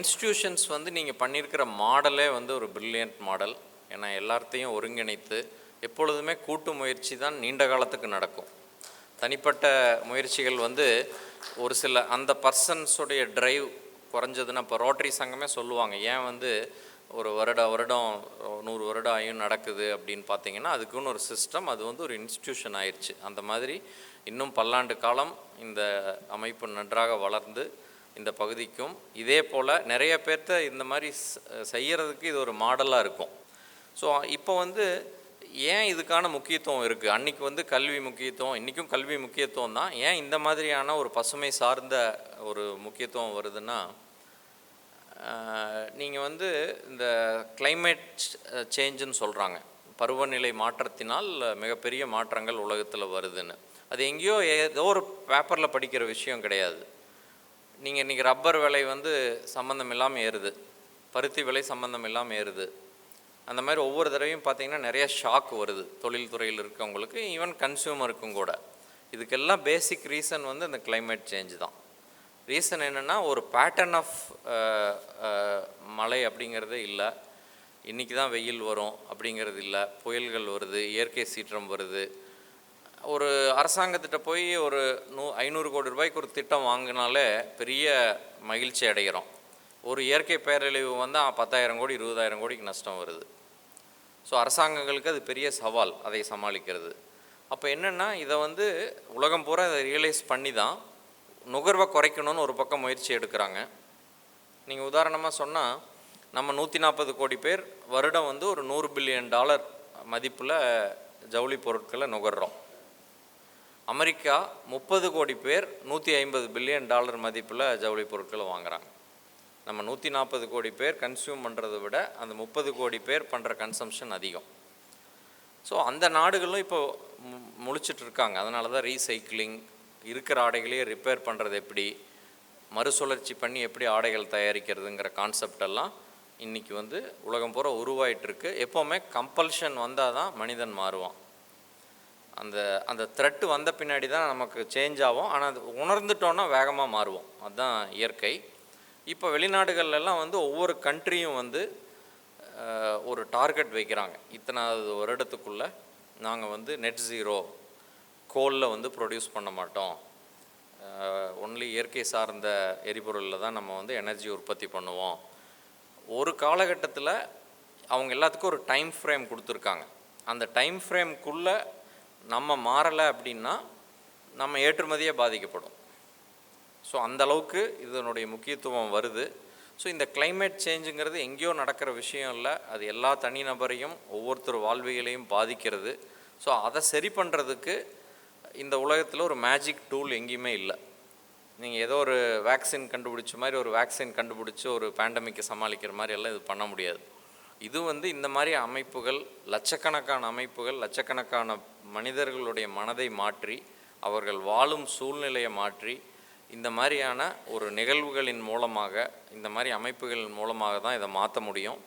Institutions வந்து நீங்கள் பண்ணியிருக்கிற மாடலே வந்து ஒரு பிரில்லியன்ட் மாடல் ஏன்னா எல்லாத்தையும் ஒருங்கிணைத்து எப்பொழுதுமே கூட்டு முயற்சி தான் நீண்ட காலத்துக்கு நடக்கும். தனிப்பட்ட முயற்சிகள் வந்து ஒரு சில அந்த பர்சன்ஸுடைய ட்ரைவ் குறைஞ்சதுன்னா இப்போ ரோட்டரி சங்கமே சொல்லுவாங்க ஏன் வந்து ஒரு வருட வருடம் நூறு வருடம் ஆயும் நடக்குது? அப்படின்னு பார்த்தீங்கன்னா அதுக்குன்னு ஒரு சிஸ்டம் அது வந்து ஒரு இன்ஸ்டியூஷன் ஆயிடுச்சு அந்த மாதிரி இன்னும் பல்லாண்டு காலம் இந்த அமைப்பு நன்றாக வளர்ந்து இந்த பகுதிக்கும். இதே போல் நிறைய பேர்த்த இந்த மாதிரி செய்கிறதுக்கு இது ஒரு மாடலாக இருக்கும். ஸோ இப்போ வந்து ஏன் இதுக்கான முக்கியத்துவம் இருக்குது அன்றைக்கி வந்து கல்வி முக்கியத்துவம் இன்றைக்கும் கல்வி முக்கியத்துவம் தான். ஏன் இந்த மாதிரியான ஒரு பசுமை சார்ந்த ஒரு முக்கியத்துவம் வருதுன்னா நீங்கள் வந்து இந்த கிளைமேட் சேஞ்சுன்னு சொல்கிறாங்க பருவநிலை மாற்றத்தினால் மிகப்பெரிய மாற்றங்கள் உலகத்தில் வருதுன்னு. அது எங்கேயோ ஏதோ ஒரு பேப்பரில் படிக்கிற விஷயம் கிடையாது. நீங்கள் இன்றைக்கி ரப்பர் விலை வந்து சம்மந்தம் இல்லாமல் ஏறுது. பருத்தி விலை சம்மந்தம் இல்லாமல் ஏறுது. அந்த மாதிரி ஒவ்வொரு தடவையும் பார்த்தீங்கன்னா நிறைய ஷாக் வருது. தொழில்துறையில் இருக்கவங்களுக்கு ஈவன் கன்சியூமருக்கும் கூட. இதுக்கெல்லாம் பேசிக் ரீசன் வந்து இந்த கிளைமேட் சேஞ்ச் தான். ரீசன் என்னென்னா ஒரு பேட்டர்ன் ஆஃப் மழை அப்படிங்கிறதே இல்லை. இன்றைக்கி தான் வெயில் வரும் அப்படிங்கிறது இல்லை. புயல்கள் வருது இயற்கை சீற்றம் வருது. ஒரு அரசாங்கத்திட்ட போய் ஒரு நூ ஐநூறு கோடி ரூபாய்க்கு ஒரு திட்டம் வாங்கினாலே பெரிய மகிழ்ச்சி அடைகிறோம். ஒரு இயற்கை பேரழிவு வந்தால் பத்தாயிரம் கோடி இருபதாயிரம் கோடிக்கு நஷ்டம் வருது. ஸோ அரசாங்கங்களுக்கு அது பெரிய சவால் அதை சமாளிக்கிறது. அப்போ என்னென்னா இதை வந்து உலகம் பூரா இதை ரியலைஸ் பண்ணி தான் நுகர்வை குறைக்கணும்னு ஒரு பக்கம் முயற்சி எடுக்கிறாங்க. நீங்கள் உதாரணமாக சொன்னால் நம்ம நூற்றி நாற்பது கோடி பேர் வருடம் வந்து ஒரு நூறு பில்லியன் டாலர் மதிப்பில் ஜவுளி பொருட்களை நுகர்றோம். அமெரிக்கா முப்பது கோடி பேர் நூற்றி ஐம்பது பில்லியன் டாலர் மதிப்பில் ஜவுளி பொருட்களை வாங்குறாங்க. நம்ம நூற்றி நாற்பது கோடி பேர் கன்சியூம் பண்ணுறதை விட அந்த முப்பது கோடி பேர் பண்ணுற கன்சம்ஷன் அதிகம். ஸோ அந்த நாடுகளும் இப்போ மு- முழிச்சிட்டு இருக்காங்க. அதனால தான் ரீசைக்கிளிங் இருக்கிற ஆடைகளையே ரிப்பேர் பண்ணுறது எப்படி மறுசுழற்சி பண்ணி எப்படி ஆடைகள் தயாரிக்கிறதுங்கிற கான்செப்ட் எல்லாம் இன்றைக்கி வந்து உலகம் பூரா உருவாயிட்டுருக்கு எப்போவுமே கம்பல்ஷன் வந்தால் தான் மனிதன் மாறுவான். அந்த அந்த த்ரெட்டு வந்த பின்னாடி தான் நமக்கு சேஞ்ச் ஆகும். ஆனால் அது உணர்ந்துட்டோன்னா வேகமாக மாறுவோம். அதுதான் இயற்கை. இப்போ வெளிநாடுகள்லாம் வந்து ஒவ்வொரு கண்ட்ரியும் வந்து ஒரு டார்கெட் வைக்கிறாங்க. இத்தனாவது வருடத்துக்குள்ளே நாங்கள் வந்து நெட் ஜீரோ கோலில் வந்து ப்ரொடியூஸ் பண்ண மாட்டோம். ஒன்லி இயற்கை சார்ந்த எரிபொருளில் தான் நம்ம வந்து எனர்ஜி உற்பத்தி பண்ணுவோம். ஒரு காலகட்டத்தில் அவங்க எல்லாத்துக்கும் ஒரு டைம் ஃப்ரேம் கொடுத்துருக்காங்க. அந்த டைம் ஃப்ரேம்குள்ளே நம்ம மாறலை அப்படின்னா நம்ம ஏற்றுமதியே பாதிக்கப்படும். ஸோ அந்த அளவுக்கு இதனுடைய முக்கியத்துவம் வருது. ஸோ இந்த கிளைமேட் சேஞ்சுங்கிறது எங்கேயோ நடக்கிற விஷயம் இல்லை. அது எல்லா தனிநபரையும் ஒவ்வொருத்தர் வாழ்வியலையும் பாதிக்கிறது. ஸோ அதை சரி பண்ணுறதுக்கு இந்த உலகத்தில் ஒரு மேஜிக் டூல் எங்கேயுமே இல்லை. நீங்கள் ஏதோ ஒரு வேக்சின் கண்டுபிடிச்ச மாதிரி ஒரு வேக்சின் கண்டுபிடிச்சி ஒரு பேண்டமிக்கை சமாளிக்கிற மாதிரி எல்லாம் இது பண்ண முடியாது. இது வந்து இந்த மாதிரி அமைப்புகள் லட்சக்கணக்கான அமைப்புகள் லட்சக்கணக்கான மனிதர்களுடைய மனதை மாற்றி அவர்கள் வாழும் சூழ்நிலையை மாற்றி இந்த மாதிரியான ஒரு நிகழ்வுகளின் மூலமாக இந்த மாதிரி அமைப்புகளின் மூலமாக தான் இதை மாற்ற முடியும்.